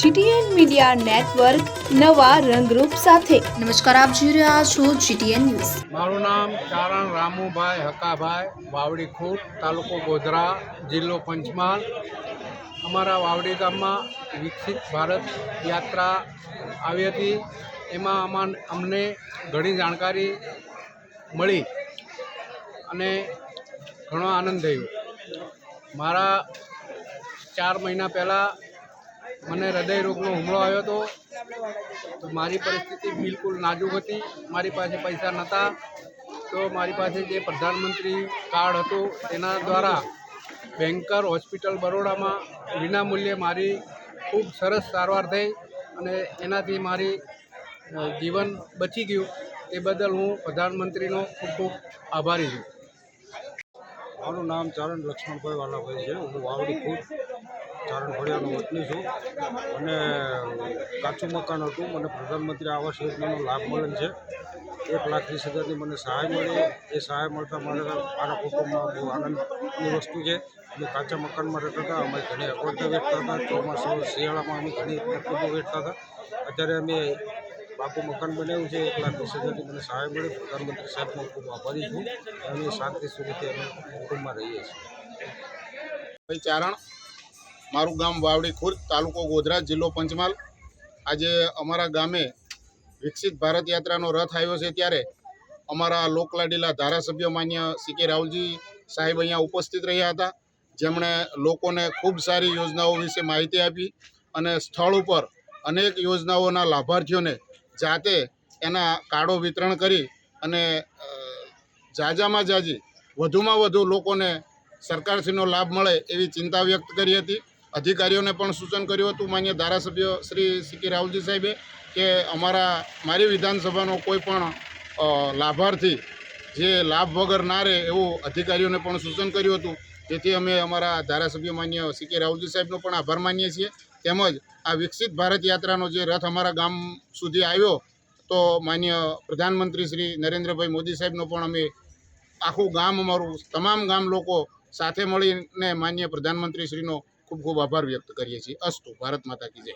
GTN media network નવા રંગરૂપ સાથે. નમસ્કાર આપ જોઈ રહ્યા છો જીટીએન ન્યૂઝ. મારું નામ ચારણ રામુભાઈ હકાભાઈ વાવડી ખૂટ તાલુકો ગોધરા જિલ્લો પંચમહાલ. અમારા વાવડી ગામમાં વિકસિત ભારત યાત્રા આવી હતી. એમાં અમાન અમને ઘણી જાણકારી મળી અને ઘણો આનંદ થયો. મારા ચાર મહિના પહેલાં મને હૃદય રોગનો હુમલો આવ્યો હતો. તો મારી પરિસ્થિતિ બિલકુલ નાજુક હતી. મારી પાસે પૈસા નહોતા. તો મારી પાસે જે પ્રધાનમંત્રી કાર્ડ હતું, તેના દ્વારા બેન્કર હોસ્પિટલ બરોડામાં વિનામૂલ્યે મારી ખૂબ સરસ સારવાર થઈ અને એનાથી મારી જીવન બચી ગયું. એ બદલ હું પ્રધાનમંત્રીનો ખૂબ ખૂબ આભારી છું. મારું નામ ચારણ લક્ષ્મણભાઈ વાલાભાઈ છે. હું વાવડી ખુદ ચારણ ફળિયાનો વતની છું અને કાચું મકાન હતું. મને પ્રધાનમંત્રી આવાસ યોજનાનો લાભ મળેલ છે. એક લાખ ત્રીસ હજારની મને સહાય મળી. એ સહાય મળતા મને મારા કુટુંબમાં બહુ આનંદની વસ્તુ છે. અમે કાચા મકાનમાં રહેતા હતા. અમે ઘણી અગવડતા વેઠતા હતા. ચોમાસું, શિયાળામાં અમે ઘણી તકલીફો વેઠતા હતા. અત્યારે અમે પાકું મકાન બનાવ્યું છે. એક લાખ વીસ હજારની મને સહાય મળી. પ્રધાનમંત્રી સાહેબનો ખૂબ આભારી છું. અમે શાંતિ સુખીથી અમે કુટુંબમાં રહીએ છીએ. ભાઈ ચારણ. મારું ગામ વાવડી ખુર્દ, તાલુકો ગોધરા, જિલ્લો પંચમહાલ. આજે અમારા ગામે વિકસિત ભારત યાત્રાનો રથ આવ્યો છે ત્યારે અમારા લોકલાડીલા ધારાસભ્ય માન્ય સી કે રાહુલજી સાહેબ અહીંયા ઉપસ્થિત રહ્યા હતા. જેમણે લોકોને ખૂબ સારી યોજનાઓ વિશે માહિતી આપી અને સ્થળ ઉપર અનેક યોજનાઓના લાભાર્થીઓને જાતે એના કાર્ડો વિતરણ કરી અને જાજામાં જાજી વધુમાં વધુ લોકોને સરકારશ્રીનો લાભ મળે એવી ચિંતા વ્યક્ત કરી હતી. અધિકારીઓને પણ સૂચન કર્યું હતું, માન્ય ધારાસભ્ય શ્રી સી કે રાહુલજી સાહેબે, કે અમારા, મારી વિધાનસભાનો કોઈ પણ લાભાર્થી જે લાભ વગર ના રહે એવું અધિકારીઓને પણ સૂચન કર્યું હતું. જેથી અમે અમારા ધારાસભ્ય માન્ય સી કે રાહુલજી સાહેબનો પણ આભાર માનીએ છીએ. તેમજ આ વિકસિત ભારત યાત્રાનો જે રથ અમારા ગામ સુધી આવ્યો, તો માન્ય પ્રધાનમંત્રી શ્રી નરેન્દ્રભાઈ મોદી સાહેબનો પણ અમે આખું ગામ, અમારું તમામ ગામ લોકો સાથે મળીને માન્ય પ્રધાનમંત્રી શ્રીનો ખૂબ ખૂબ આભાર વ્યક્ત કરીએ છીએ. અસ્તુ ભારત માતા કી જય.